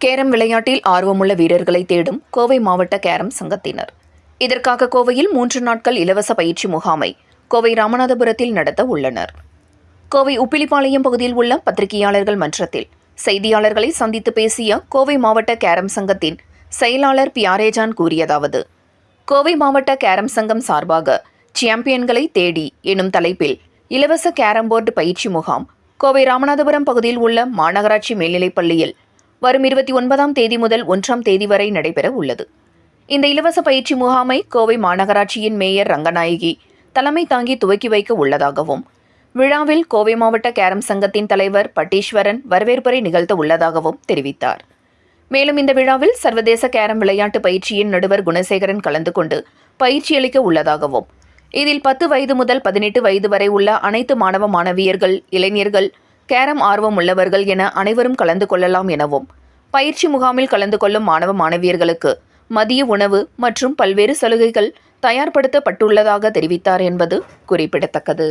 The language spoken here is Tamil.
கேரம் விளையாட்டில் ஆர்வமுள்ள வீரர்களை தேடும் கோவை மாவட்ட கேரம் சங்கத்தினர். இதற்காக கோவையில் மூன்று நாட்கள் இலவச பயிற்சி முகாமை கோவை ராமநாதபுரத்தில் நடத்த உள்ளனர். கோவை உப்பிலிப்பாளையம் பகுதியில் உள்ள பத்திரிகையாளர்கள் மன்றத்தில் செய்தியாளர்களை சந்தித்து பேசிய கோவை மாவட்ட கேரம் சங்கத்தின் செயலாளர் பியாரேஜான் கூறியதாவது கோவை மாவட்ட கேரம் சங்கம் சார்பாக சாம்பியன்களை தேடி எனும் தலைப்பில் இலவச கேரம் போர்டு பயிற்சி முகாம் கோவை ராமநாதபுரம் பகுதியில் உள்ள மாநகராட்சி மேல்நிலைப் பள்ளியில் வரும் இருபத்தி ஒன்பதாம் தேதி முதல் ஒன்றாம் தேதி வரை நடைபெற உள்ளது. இந்த இலவச பயிற்சி முகாமை கோவை மாநகராட்சியின் மேயர் ரங்கநாயகி தலைமை தாங்கி துவக்கி வைக்க உள்ளதாகவும் விழாவில் கோவை மாவட்ட கேரம் சங்கத்தின் தலைவர் பட்டீஸ்வரன் வரவேற்புரை நிகழ்த்த உள்ளதாகவும் தெரிவித்தார். மேலும் இந்த விழாவில் சர்வதேச கேரம் விளையாட்டு பயிற்சியின் நடுவர் குணசேகரன் கலந்து கொண்டு பயிற்சி அளிக்க உள்ளதாகவும் இதில் பத்து வயது முதல் பதினெட்டு வயது வரை உள்ள அனைத்து மாணவ மாணவியர்கள் இளைஞர்கள் கேரம் ஆர்வம் உள்ளவர்கள் என அனைவரும் கலந்து கொள்ளலாம் எனவும் பயிற்சி முகாமில் கலந்து கொள்ளும் மாணவ மாணவியர்களுக்கு மதிய உணவு மற்றும் பல்வேறு சலுகைகள் தயார்படுத்தப்பட்டுள்ளதாக தெரிவித்தார் என்பது குறிப்பிடத்தக்கது.